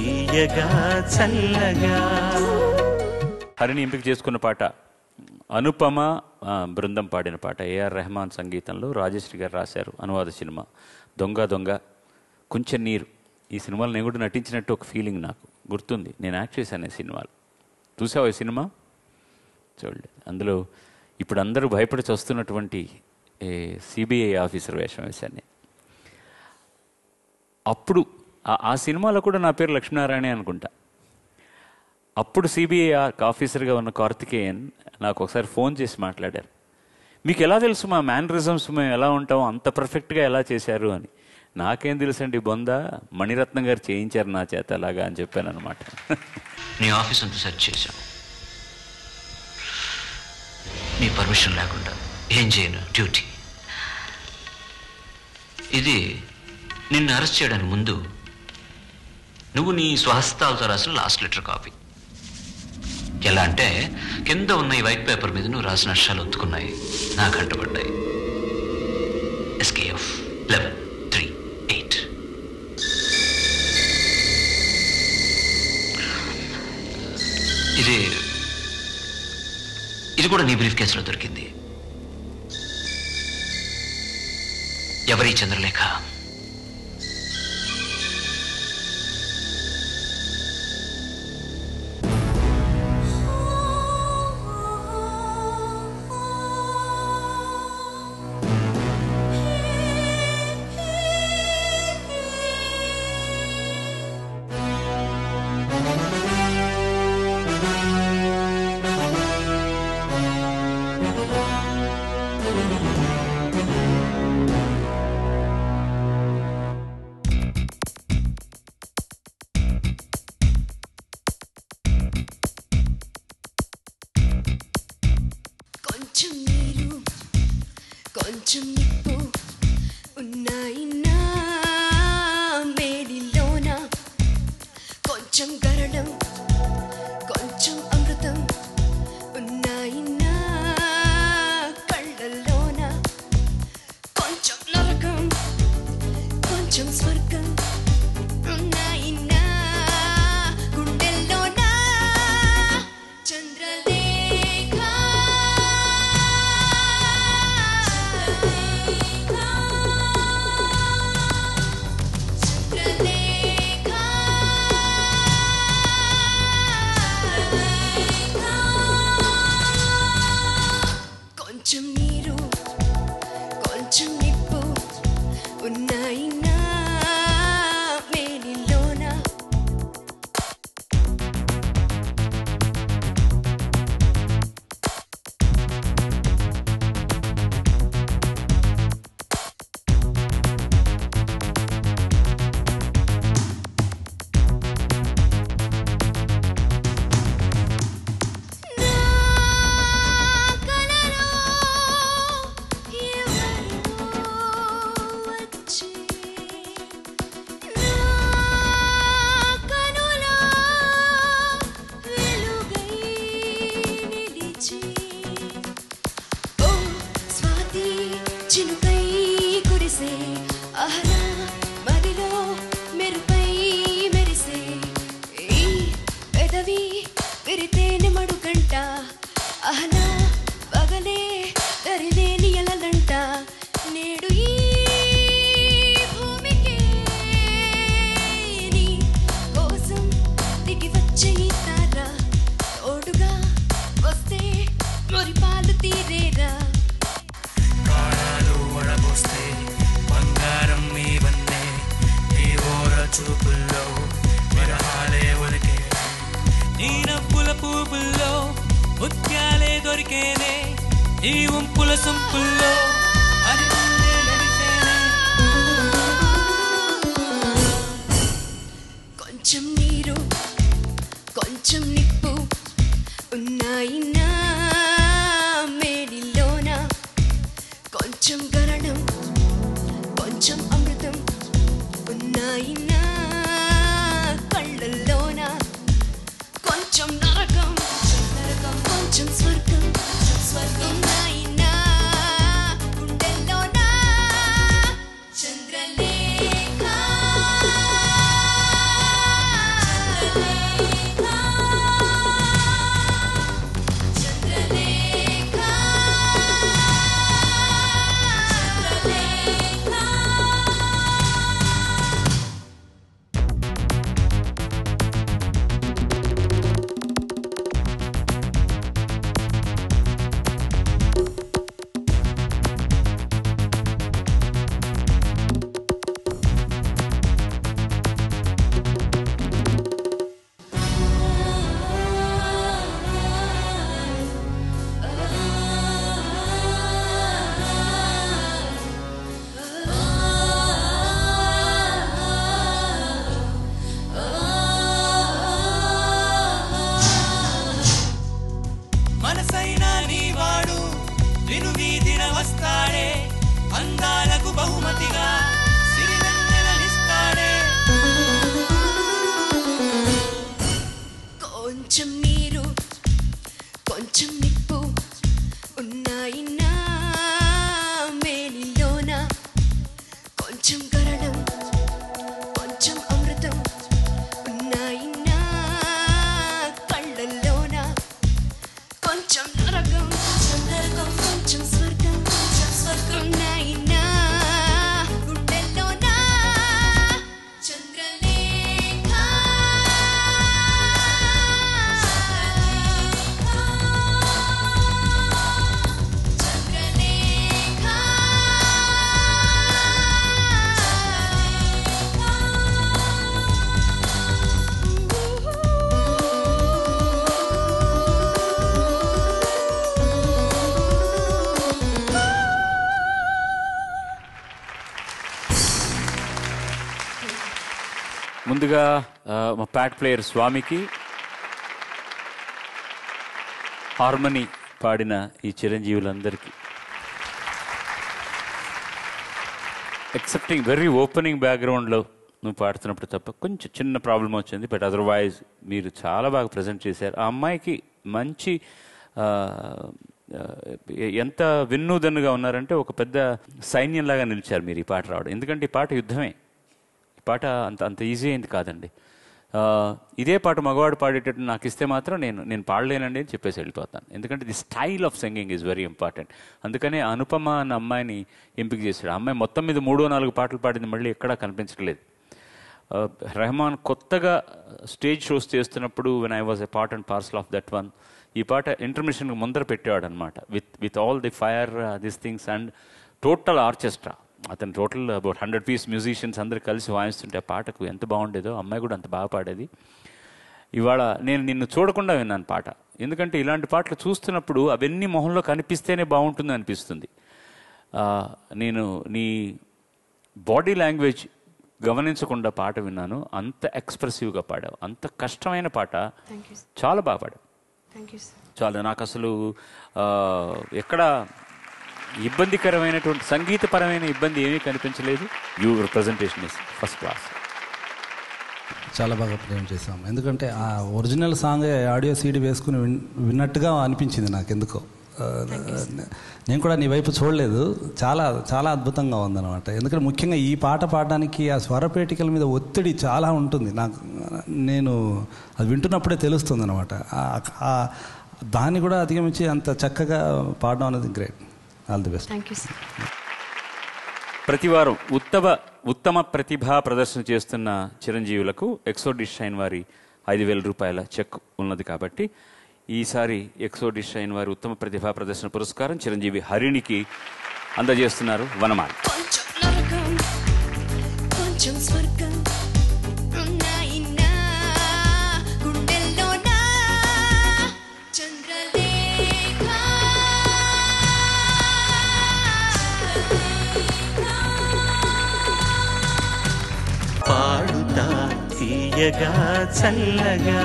తీయగా చల్లగా. హరిని ఎంపిక చేసుకున్న పాట అనుపమ బృందం పాడిన పాట ఏఆర్ రెహమాన్ సంగీతంలో రాజశ్రీ గారు రాశారు అనువాద సినిమా. దొంగ దొంగ కొంచెం నీరు. ఈ సినిమాలో నేను కూడా నటించినట్టు ఒక ఫీలింగ్ నాకు. గుర్తుంది నేను యాక్ట్ చేశాను ఈ సినిమాలు. చూసావు ఈ సినిమా? చూడండి అందులో ఇప్పుడు అందరూ భయపడి వస్తున్నటువంటి సిబిఐ ఆఫీసర్ వేషం వేశాను నేను. అప్పుడు ఆ- సినిమాలో కూడా నా పేరు లక్ష్మీనారాయణ అనుకుంటా. అప్పుడు సిబిఐ ఆఫీసర్గా ఉన్న కార్తికేయన్ నాకు ఒకసారి ఫోన్ చేసి మాట్లాడారు. మీకు ఎలా తెలుసు మా మేనరిజమ్స్ మేము ఎలా ఉంటాం అంత పర్ఫెక్ట్గా ఎలా చేశారు? అని. నాకేం తెలుసండి బొంద మణిరత్నం గారు చేయించారు నా చేత అలాగా అని చెప్పాను అనమాట నీ ఆఫీస్ అంతా సెర్చ్ చేశాను నీ పర్మిషన్ లేకుండా ఏం చేయను? డ్యూటీ. ఇది నిన్ను అరెస్ట్ చేయడానికి ముందు నువ్వు నీ స్వహస్తాలతో రాసిన లాస్ట్ లెటర్ కాపీ. ఎలా అంటే కింద ఉన్న ఈ వైట్ పేపర్ మీద నువ్వు రాసిన అక్షరాలు ఒత్తుకున్నాయి. నాకు అంటపడ్డాయి ఎస్కేఎఫ్ లెవెన్ త్రీ ఎయిట్ ఇది ఇది కూడా నీ బ్రీఫ్ కేసులో దొరికింది. ఎవరి చంద్రలేఖ? కొంచెం నీరు కొంచెం నిప్పు ఉన్నాయి ఉంపుల సొంపుల్లో కొంచెం నీరు కొంచెం ముందుగా మా ప్యాట్ ప్లేయర్ స్వామికి హార్మనీ పాడిన ఈ చిరంజీవులందరికీ. ఎక్సెప్టింగ్ వెరీ ఓపెనింగ్ బ్యాక్గ్రౌండ్లో నువ్వు పాడుతున్నప్పుడు తప్ప కొంచెం చిన్న ప్రాబ్లం వచ్చింది బట్ అదర్వైజ్ మీరు చాలా బాగా ప్రజెంట్ చేశారు. ఆ అమ్మాయికి మంచి ఎంత విన్నూదన్నుగా ఉన్నారంటే ఒక పెద్ద సైన్యంలాగా నిలిచారు మీరు ఈ పాట రావడం. ఎందుకంటే ఈ పాట యుద్ధమే. ఈ పాట అంత అంత ఈజీ అయింది కాదండి. ఇదే పాట మగవాడు పాడేటట్టు నాకు ఇస్తే మాత్రం నేను నేను పాడలేనండి అని చెప్పేసి వెళ్ళిపోతాను. ఎందుకంటే the style of singing is very important. అందుకనే అనుపమ అన్న అమ్మాయిని ఎంపిక చేశాడు. అమ్మాయి మొత్తం మీద మూడో నాలుగు పాటలు పాడింది మళ్ళీ ఎక్కడా కనిపించట్లేదు. రెహమాన్ కొత్తగా స్టేజ్ షోస్ చేస్తున్నప్పుడు when I was a part and parcel of that one ఈ పాట ఇంటర్మిషన్ ముందర పెట్టేవాడు అనమాట with with all the fire this things and total orchestra అతను total about hundred piece musicians అందరు కలిసి వాయిస్తుంటే ఆ పాటకు ఎంత బాగుండేదో అమ్మాయి కూడా అంత బాగా పాడేది. ఇవాళ నేను నిన్ను చూడకుండా విన్నాను పాట. ఎందుకంటే ఇలాంటి పాటలు చూస్తున్నప్పుడు అవన్నీ మొహంలో కనిపిస్తేనే బాగుంటుంది అనిపిస్తుంది. నేను నీ బాడీ లాంగ్వేజ్ గమనించకుండా పాట విన్నాను. అంత ఎక్స్ప్రెసివ్గా పాడావు. అంత కష్టమైన పాట. చాలా బాగా పాడావు. చాలా నాకు అసలు ఎక్కడ ఇబ్బందికరమైనటువంటి సంగీతపరమైన ఇబ్బంది ఏమీ కనిపించలేదు. You presentation is first class చాలా బాగా ప్రేమ చేసాం ఎందుకంటే ఆ ఒరిజినల్ సాంగ్ ఆడియో సీడీ వేసుకుని విన్ విన్నట్టుగా అనిపించింది నాకు ఎందుకో నేను కూడా నీ వైపు చూడలేదు. చాలా చాలా అద్భుతంగా ఉందన్నమాట. ఎందుకంటే ముఖ్యంగా ఈ పాట పాడడానికి ఆ స్వరపేటికల మీద ఒత్తిడి చాలా ఉంటుంది. నాకు నేను అది వింటున్నప్పుడే తెలుస్తుంది అనమాట దాన్ని కూడా అధిగమించి అంత చక్కగా పాడడం అనేది great all the best. Thank you sir ప్రతివారం ఉత్తమ ఉత్తమ ప్రతిభా ప్రదర్శన చేస్తున్న చిరంజీవులకు ఎక్సో డిష్ షైన్ వారి ఐదు వేల రూపాయల చెక్ ఉన్నది కాబట్టి ఈసారి ఎక్సో డిష్ షైన్ వారి ఉత్తమ ప్రతిభా ప్రదర్శన పురస్కారం చిరంజీవి హరిణికి అందజేస్తున్నారు వనమాలి. చల్లగా చల్లగా